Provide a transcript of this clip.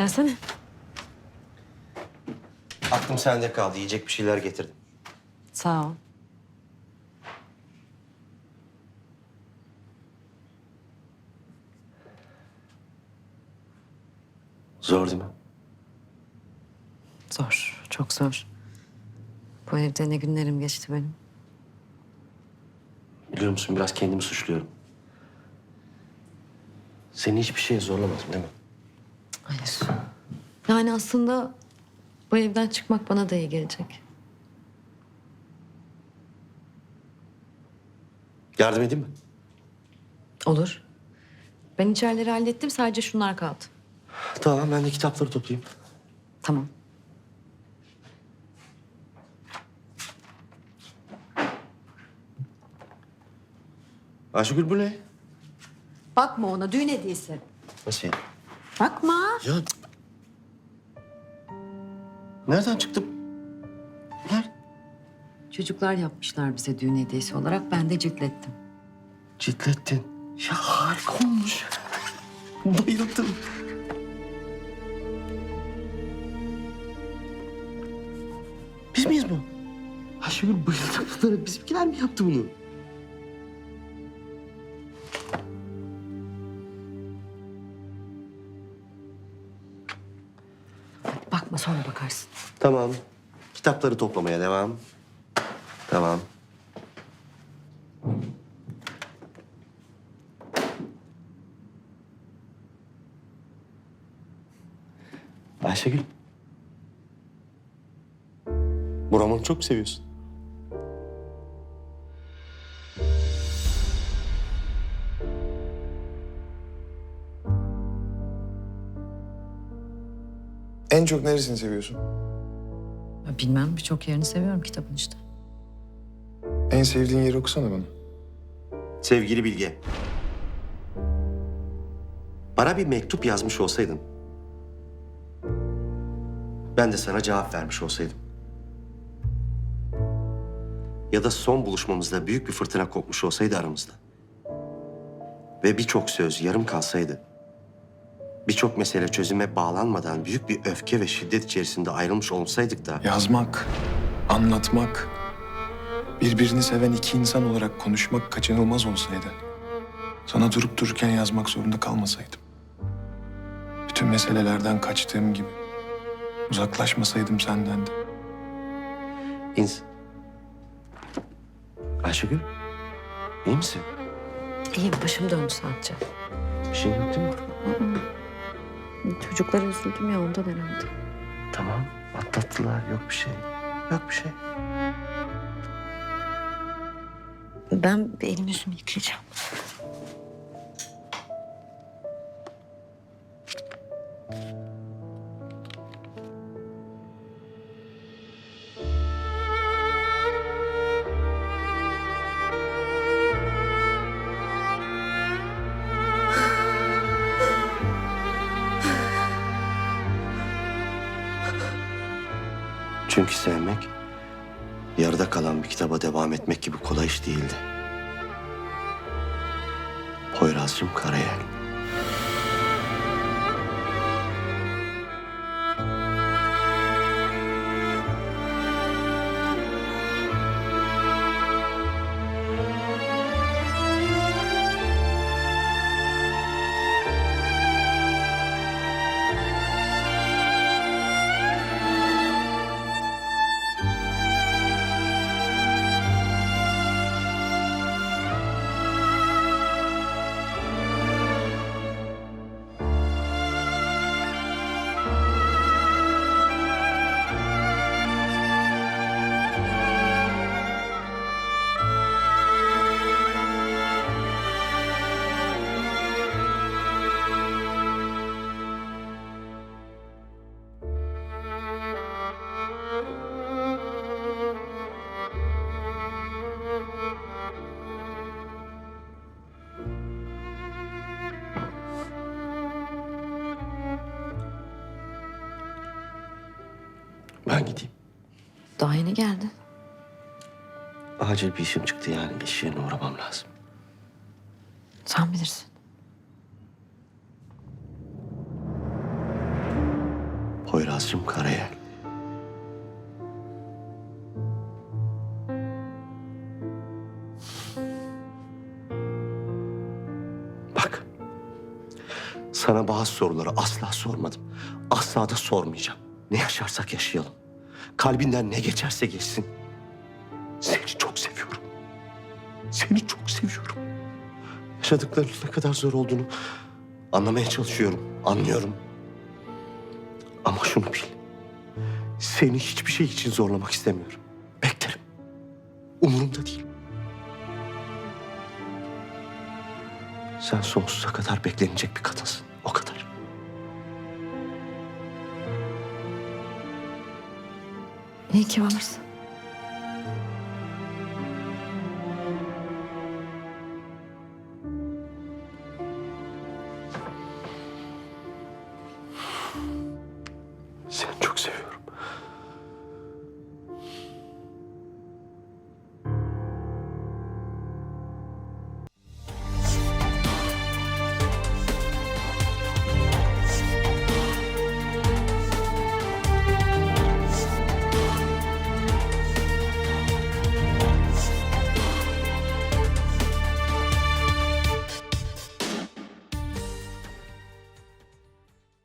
Gelsene. Aklım sende kaldı. Yiyecek bir şeyler getirdim. Sağ ol. Zor değil mi? Zor, çok zor. Bu evde ne günlerim geçti benim. Biliyor musun biraz kendimi suçluyorum. Seni hiçbir şeye zorlamadım değil mi? Hayır. Yani aslında bu evden çıkmak bana da iyi gelecek. Yardım edeyim mi? Olur. Ben içerileri hallettim, sadece şunlar kaldı. Tamam ben de kitapları toplayayım. Tamam. Ayşegül bu ne? Bakma ona, düğün hediyesi. Nasıl yani? Bakma. Ya... Nereden çıktı? Nerede? Çocuklar yapmışlar bize düğün hediyesi olarak, ben de ciltlettim. Ciltlettin. Ya harika olmuş. Bayıldım. Biz miyiz bu? Ayşegül bayıldım bunlara. Bizimkiler mi yaptı bunu? Bakma, sonra bakarsın. Tamam. Kitapları toplamaya devam. Tamam. Ayşegül. Bu romanı çok seviyorsun. En çok neresini seviyorsun? Ya Bilmem, birçok yerini seviyorum kitabın işte. En sevdiğin yeri okusana bana. Sevgili Bilge. Bana bir mektup yazmış olsaydın. Ben de sana cevap vermiş olsaydım. Ya da son buluşmamızda büyük bir fırtına kopmuş olsaydı aramızda. Ve birçok söz yarım kalsaydı. Birçok mesele çözüme bağlanmadan büyük bir öfke ve şiddet içerisinde ayrılmış olsaydık da... Yazmak, anlatmak, birbirini seven iki insan olarak konuşmak kaçınılmaz olsaydı. Sana durup dururken yazmak zorunda kalmasaydım. Bütün meselelerden kaçtığım gibi. Uzaklaşmasaydım senden de. İns... Ayşegül, iyi misin? İyiyim, başım döndü sadece. Bir şey yok değil mi? Çocuklara üzüldüm ya ondan herhalde. Tamam, atlattılar. Yok bir şey. Yok bir şey. Ben bir elimi yüzümü yıkayacağım. Çünkü sevmek, yarıda kalan bir kitaba devam etmek gibi kolay iş değildi. Poyraz'cığım Karayel. Daha yeni geldin. Acil bir işim çıktı yani. İş yerine uğramam lazım. Sen bilirsin. Poyraz'cığım Karayel. Bak. Sana bazı soruları asla sormadım. Asla da sormayacağım. Ne yaşarsak yaşayalım. Kalbinden ne geçerse geçsin. Seni çok seviyorum. Seni çok seviyorum. Yaşadıklarının ne kadar zor olduğunu anlamaya çalışıyorum. Anlıyorum. Ama şunu bil. Seni hiçbir şey için zorlamak istemiyorum. Beklerim. Umurumda değil. Sen sonsuza kadar beklenecek bir kadınsın. O kadar. İyi ki varsın.